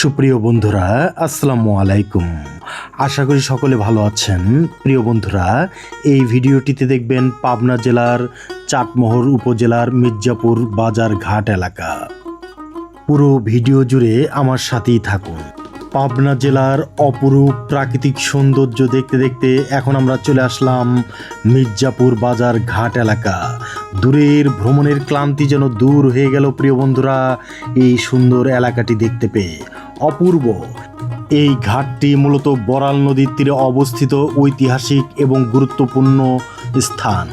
সুপ্রিয় বন্ধুরা, আসসালামু আলাইকুম। আশা করি সকলে ভালো আছেন। প্রিয় বন্ধুরা, এই ভিডিওটিতে দেখবেন পাবনা জেলার চাটমোহর উপজেলার মির্জাপুর বাজার ঘাট এলাকা। পুরো ভিডিও জুড়ে আমার সাথেই থাকুন। পাবনা জেলার অপরূপ প্রাকৃতিক সৌন্দর্য দেখতে দেখতে এখন আমরা চলে আসলাম মির্জাপুর বাজার ঘাট এলাকা। দূরের ভ্রমণের ক্লান্তি যেন দূর হয়ে গেল, প্রিয় বন্ধুরা, এই সুন্দর এলাকাটি দেখতে পেয়ে। অপূর্ব। এই ঘাটটি মূলত বরাল নদীর তীরে অবস্থিত ঐতিহাসিক এবং গুরুত্বপূর্ণ স্থান।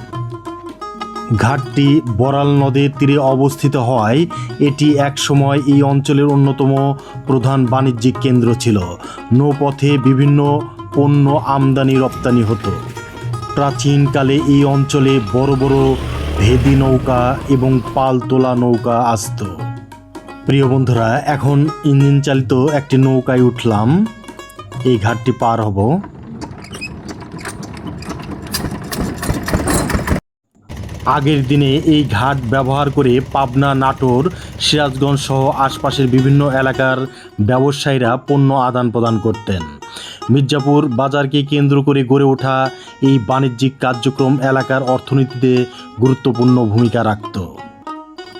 ঘাটটি বরাল নদীর তীরে অবস্থিত হওয়ায় এটি একসময় এই অঞ্চলের অন্যতম প্রধান বাণিজ্যিক কেন্দ্র ছিল। নৌপথে বিভিন্ন পণ্য আমদানি রপ্তানি হতো। প্রাচীনকালে এই অঞ্চলে বড় বড় ভেদি নৌকা এবং পালতোলা নৌকা আসতো। প্রিয় বন্ধুরা, এখন ইঞ্জিন চালিত একটি নৌকায় উঠলাম। এই ঘাটটি পার হব। আগের দিনে এই ঘাট ব্যবহার করে পাবনা নাটোর, সিরাজগঞ্জ সহ আশপাশের বিভিন্ন এলাকার ব্যবসায়ীরা পণ্য আদান প্রদান করতেন। মির্জাপুর বাজারকে কেন্দ্র করে গড়ে ওঠা এই বাণিজ্যিক কার্যক্রম এলাকার অর্থনীতিতে গুরুত্বপূর্ণ ভূমিকা রাখত।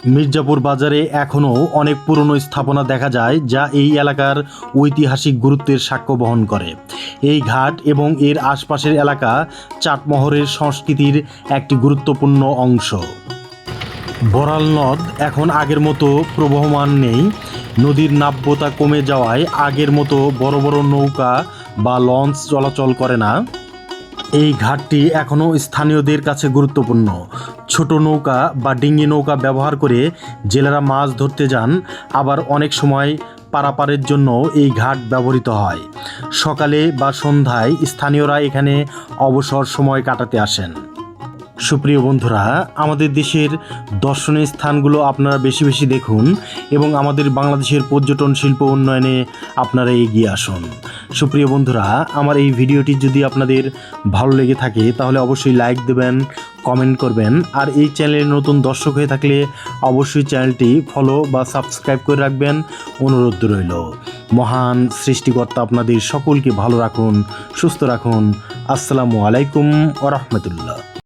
মির্জাপুর বাজারে এখনও অনেক পুরনো স্থাপনা দেখা যায় যা এই এলাকার ঐতিহাসিক গুরুত্বের সাক্ষ্য বহন করে। এই ঘাট এবং এর আশপাশের এলাকা চাটমহরের সংস্কৃতির একটি গুরুত্বপূর্ণ অংশ। বরাল নদ এখন আগের মতো প্রবহমান নেই। নদীর নাব্যতা কমে যাওয়ায় আগের মতো বড় বড় নৌকা বা লঞ্চ চলাচল করে না। এই ঘাটটি এখনও স্থানীয়দের কাছে গুরুত্বপূর্ণ। ছোট নৌকা বা ডিঙ্গি নৌকা ব্যবহার করে জেলেরা মাছ ধরতে যান, আবার অনেক সময় পারাপারের জন্য এই ঘাট ব্যবহৃত হয়। সকালে বা সন্ধ্যায় স্থানীয়রা এখানে অবসর সময় কাটাতে আসেন। সুপ্রিয় বন্ধুরা, আমাদের দেশের দর্শনীয় স্থানগুলো আপনারা বেশি বেশি দেখুন এবং আমাদের বাংলাদেশের পর্যটন শিল্প উন্নয়নে আপনারা এগিয়ে আসুন। সুপ্রিয় বন্ধুরা, আমার এই ভিডিওটি যদি আপনাদের ভালো লেগে থাকে, তাহলে অবশ্যই লাইক দেবেন, কমেন্ট করবেন, আর এই চ্যানেলের নতুন দর্শক হয়ে থাকলে অবশ্যই চ্যানেলটি ফলো বা সাবস্ক্রাইব করে রাখবেন। অনুরোধ রইল। মহান সৃষ্টিকর্তা আপনাদের সকলকে ভালো রাখুন, সুস্থ রাখুন। আসসালামু আলাইকুম ওরহমতুল্লাহ